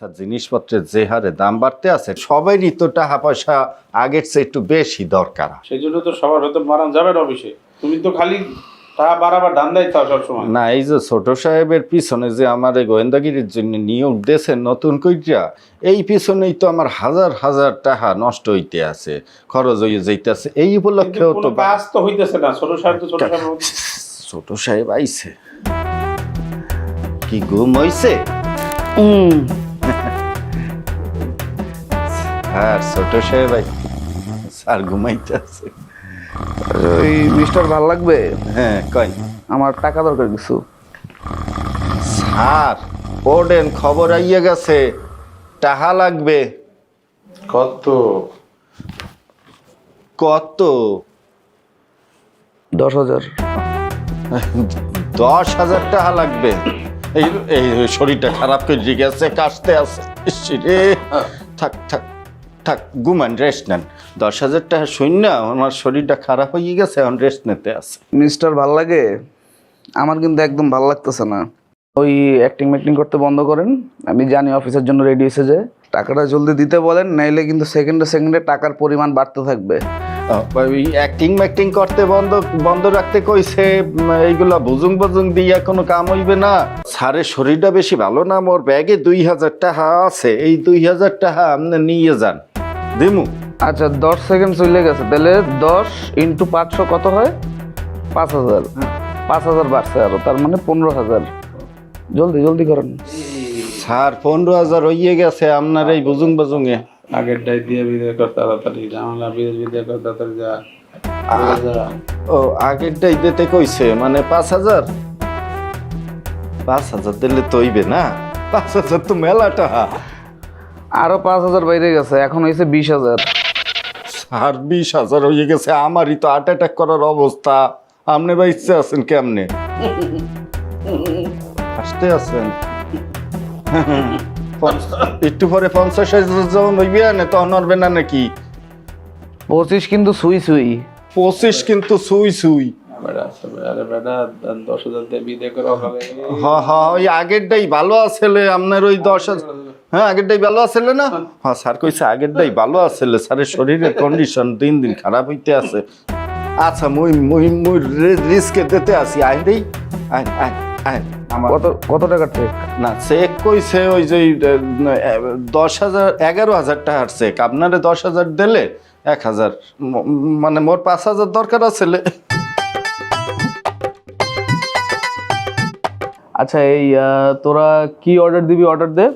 Sir জিনিসপত্রের যে হারে দাম বাড়তে আছে সবারই তো টাকা পয়সা আগের চেয়ে একটু বেশি দরকার সেই জন্য তো সবার হয়তো মারান যাবে না অফিসে। তুমি তো খালি টাকা বাড়াবার ধান্দাই থাও সবসময়। না এই যে ছোট সাহেবের পিছনে যে আমার এই গোয়েন্দাগিরির জন্য নিয়োগ দিয়েছে নতুন কইরা এই পিছনেই তো আমার হাজার হাজার টাকা নষ্ট হইতে আছে খরচ হয়ে যাইতেছে। এই কিন্তু উপলক্ষেও তো কোনো কাজ তো হইতেছে না। ছোট সাহেব তো ছোট সাহেব ছোট সাহেব আইছে। কি ঘুম হইছে? আর ছোট স্যার ঘুমাইতে আছে ওই মিস্টার ভালো লাগবে? হ্যাঁ কই? আমার টাকা দরকার কিছু। স্যার ওডেন খবর আইয়ে গেছে। টাকা লাগবে। কত? কত? দশ হাজার। দশ হাজার টাকা লাগবে। এই এই শরীরটা খারাপ করে গেছে কাশতে আছে। রে। থাক থাক। থাক ঘুমান রেস্ট নেন। দশ হাজার টাকা শূন্য আমার শরীরটা খারাপ হয়ে গেছে এখন রেস্ট নিতে আছে। মিস্টার ভালো লাগে? আমার কিন্তু একদম ভালো লাগতেছে না। ওই অ্যাক্টিং ম্যাক্টিং করতে বন্ধ করেন আমি জানি অফিসের জন্য রেডি হয়েছে যে। টাকাটা জলদি দিতে বলেন নাইলে কিন্তু সেকেন্ডে সেকেন্ডে টাকার পরিমাণ বাড়তে থাকবে। ওই অ্যাক্টিং ম্যাক্টিং করতে বন্ধ বন্ধ রাখতে কইছে এইগুলা বুজুং বুজুং দিয়া কোনো কাম হইবে না। স্যারের শরীরটা বেশি ভালো না মোর ব্যাগে দুই হাজার টাকা আছে এই দুই হাজার টাকা আপনি নিয়ে যান। দিমু। আচ্ছা দশ সেকেন্ড চলে গেছে। তাহলে দশ ইন্টু পাঁচশো কত হয়? পাঁচ হাজার। পাঁচ হাজার বাড়ছে আরও তার মানে পনেরো হাজার। জলদি জলদি করেন। স্যার পনেরো হাজার হইয়ে গেছে আপনার এই বুজুং বুজুঙে আগের ডাই দিয়ে বিদায় কর তাড়াতাড়ি ঝামেলা বিদায় বিদায় কর তাড়াতাড়ি যা। ও আগেরটাই দিতে কইছে মানে পাঁচ হাজার? পাঁচ হাজার দিলে তো হইবে না? পাঁচ হাজার তো মেলা টাকা আরও পাঁচ হাজার বাইরে গেছে এখন হয়েছে বিশ হাজার। আর বিশ হাজার হয়ে গেছে আমারই তো হার্ট অ্যাটাক করার অবস্থা। আপনি বা ইচ্ছে আছেন কেমনে? আসতে আছেন। একটু পরে পঞ্চাশ হাজার যখন হইবে না তখন হবে না নাকি? পঁচিশ কিন্তু সুই সুই। পঁচিশ কিন্তু সুই সুই। বেটা আছে, দশ হাজার দিয়ে বিদায় করে অকালে হ হ ওই আগেরটাই ভালো আসলে আপনার ওই দশ হাজার হ্যাঁ আগেরটাই ভালো আসলে না? হ্যাঁ। স্যার কইছে আগেরটাই ভালো আসলে। স্যারের শরীরের কন্ডিশন দিন দিন খারাপ হইতে আছে। আচ্ছা মুই মুই মুই রিস্কে দিতে আসি আইন দেই। আইন আইন আইন। আমার কত কত টাকার চেক না চেক কইছে ওই যে দশ হাজার এগারো হাজার টাকার চেক আপনারে দশ হাজার দিলে এক হাজার। মানে মোর পাঁচ হাজার দরকার আছে আচ্ছা এই তোরা কি অর্ডার দিবি? অর্ডার দে।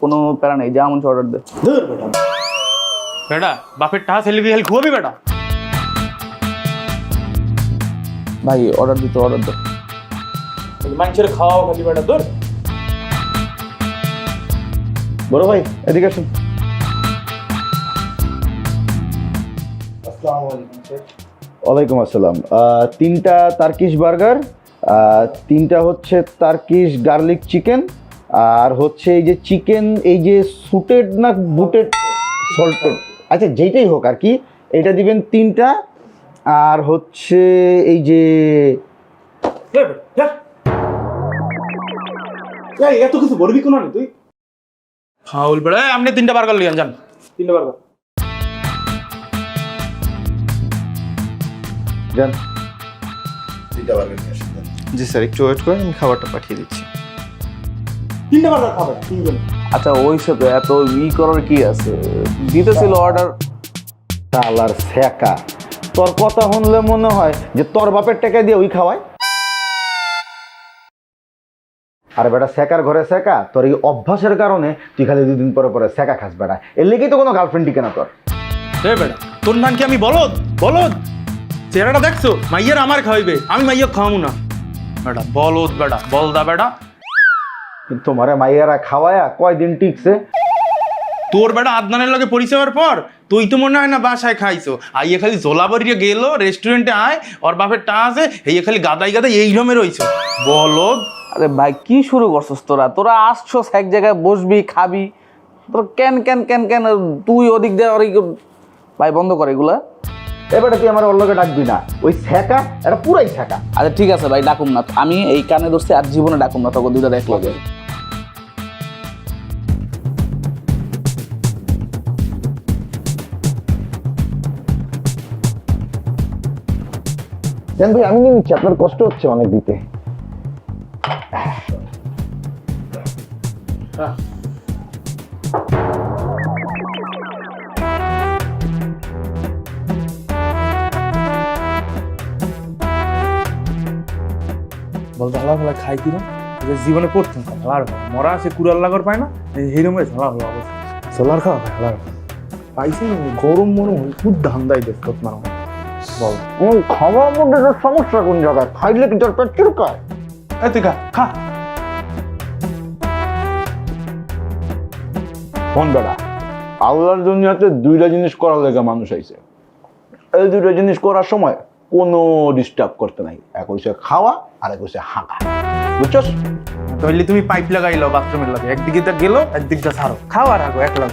কোনো প্যারা নেই যা মন অর্ডার দে। বেটা। বাপের টাকা ছেলে দিয়ে ঘুমাবি বেটা। ভাই অর্ডার দিতে অর্ডার দে। মানুষের খাওয়াও খালি বেটা তোর বড় ভাই এদিকে আসুন। ওয়ালাইকুম আসসালাম। আহ, তিনটা তার্কিশ বার্গার তিনটা হচ্ছে তার্কিশ গার্লিক চিকেন আর হচ্ছে এই যে চিকেন এই যে সুটেড না বুটেড সল্টেড আচ্ছা যেইটাই হোক আর কি এটা দিবেন তিনটা। আর হচ্ছে এই যে এত কিছু বলবি কোনো তুই? ফাউল বেড়া আপনি তিনটা বার্গার লিয়ান যান। তিনটা বার্গার যান। জি স্যার একটু ওয়েট করেন আমি খাবারটা পাঠিয়ে দিচ্ছি। তিনটা বার্গার খাবে তিনজন। আচ্ছা ওই সাথে এত ই করার কি আছে? দিতেছিল অর্ডার কালার সেকা তোর কথা শুনলে মনে হয় যে তোর বাপের টাকা দিয়ে ওই খাওয়ায়? আরে বেটা সেকার ঘরে সেকা তোর এই অভ্যাসের কারণে তুই খালি দুদিন পরে পরে সেকা খাস বেটা। এর লেগেই তো কোনো গার্লফ্রেন্ড টিকে না তোর। এ বেটা তোর নাম কি আমি বলদ? বলদ? চেহারাটা দেখছ? মাইয়ার আমার খাওয়াইবে। আমি মাইয়া খাওয়াবো না। বেটা বলদ বেটা বলদা বেটা। তোমারে মাইয়ারা খাওয়ায়া কয়দিন টিকছে? তোর বেটা আদনানের লগে পরিচয় হওয়ার পর তুই তো মনে হয় না বাসায় খাইছো। আইয়ে খালি জোলাবাড়িয়ে গেল রেস্টুরেন্টে আয় ওর বাপের টা আছে এই খালি গাদাই গাদাই এই রমে রইছে। বলদ আরে ভাই কি শুরু করছস তোরা? তোরা আসছস এক জায়গায় বসবি খাবি। তোর কেন কেন কেন কেন তুই ওদিক দিয়ে ওদিক ভাই বন্ধ কর এগুলা। এবারে তুই আমার অল্লকে ডাকবি না। ওই সেকা এটা পুরাই সেকা আচ্ছা ঠিক আছে ভাই ডাকুম না। আমি এই কানে ধরছি আর জীবনে ডাকুম না তোকে দুইটা দেখ লাগে দেন ভাই আমি নিয়ে নিচ্ছি আপনার কষ্ট হচ্ছে অনেক দিতে। বলতে হালা ফালা খাই কিনা যে জীবনে পড়তাম হালার মরা আছে কুড়াল লাগর পায় না হিরো মেরে হালা হলো অবস্থা সোলার খাওয়া ভাই হালার পাইছি গরম মনে হয় খুব ধান্দাই দেখত বল ওই খাওয়ার মধ্যে তোর সমস্যা কোন জায়গায়? খাইলে কি তোর পেট চুলকায়। এই তুই খা খা। আল্লাহর দুনিয়াতে দুইটা জিনিস করার লেগে মানুষ আইছে। এই দুইটা জিনিস করার সময় কোনো ডিস্টার্ব করতে নাই। এক হইছে খাওয়া আর এক হইছে হাঁকা বুঝছস? তাহলে তুমি পাইপ লাগাইলো বাথরুমের লাগে। একদিকে গেলো একদিকটা ছাড়ো। খাও আর আগো এক লাগ